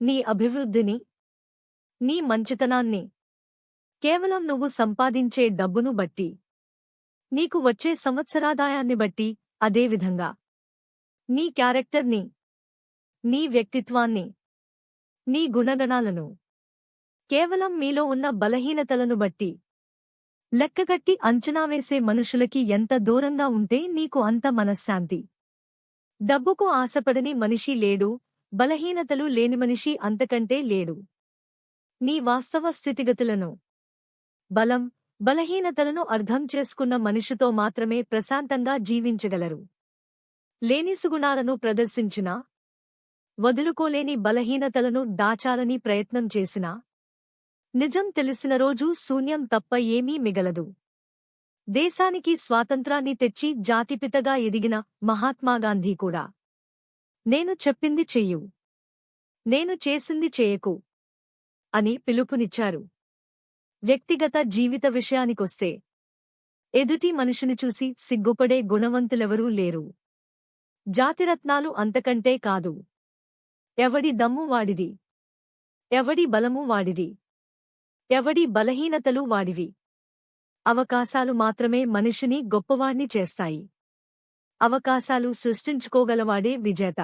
నీ అభివృద్ధిని నీ మంచితనాన్ని కేవలం నువ్వు సంపాదించే డబ్బును బట్టి నీకు వచ్చే సంవత్సరాదాయాన్ని బట్టి అదేవిధంగా నీ క్యారెక్టర్ని నీ వ్యక్తిత్వాన్ని నీ గుణగణాలను కేవలం మీలో ఉన్న బలహీనతలను బట్టి లెక్కగట్టి అంచనా వేసే మనుషులకి ఎంత దూరంగా ఉంటే నీకు అంత మనశ్శాంతి. డబ్బుకు ఆశపడని మనిషి లేడు బలహీనతలు లేని మనిషి అంతకంటే లేడు. నీ వాస్తవ స్థితిగతులను. బలం బలహీనతలను అర్థం చేసుకున్న మనిషితో మాత్రమే ప్రశాంతంగా జీవించగలరు. లేని సుగుణాలను ప్రదర్శించినా వదులుకోలేని బలహీనతలను దాచాలని ప్రయత్నం చేసినా నిజం తెలిసిన రోజు శూన్యం తప్ప ఏమీ మిగలదు. దేశానికి స్వాతంత్రాన్ని తెచ్చి జాతిపితగా ఎదిగిన మహాత్మాగాంధీ కూడా. నేను చెప్పింది చెయ్యు. నేను చేసింది చేయకు. అని పిలుపునిచ్చారు. వ్యక్తిగత జీవిత విషయానికొస్తే ఎదుటి మనిషిని చూసి సిగ్గుపడే గుణవంతులెవరూ లేరు. జాతిరత్నాలు అంతకంటే కాదు. ఎవడి దమ్ము వాడిది? ఎవడి బలము వాడిది? ఎవడి బలహీనతలు వాడివి? అవకాశాలు మాత్రమే మనిషిని గొప్పవాణ్ణి చేస్తాయి. అవకాశాలు సృష్టించుకోగలవాడే విజేత.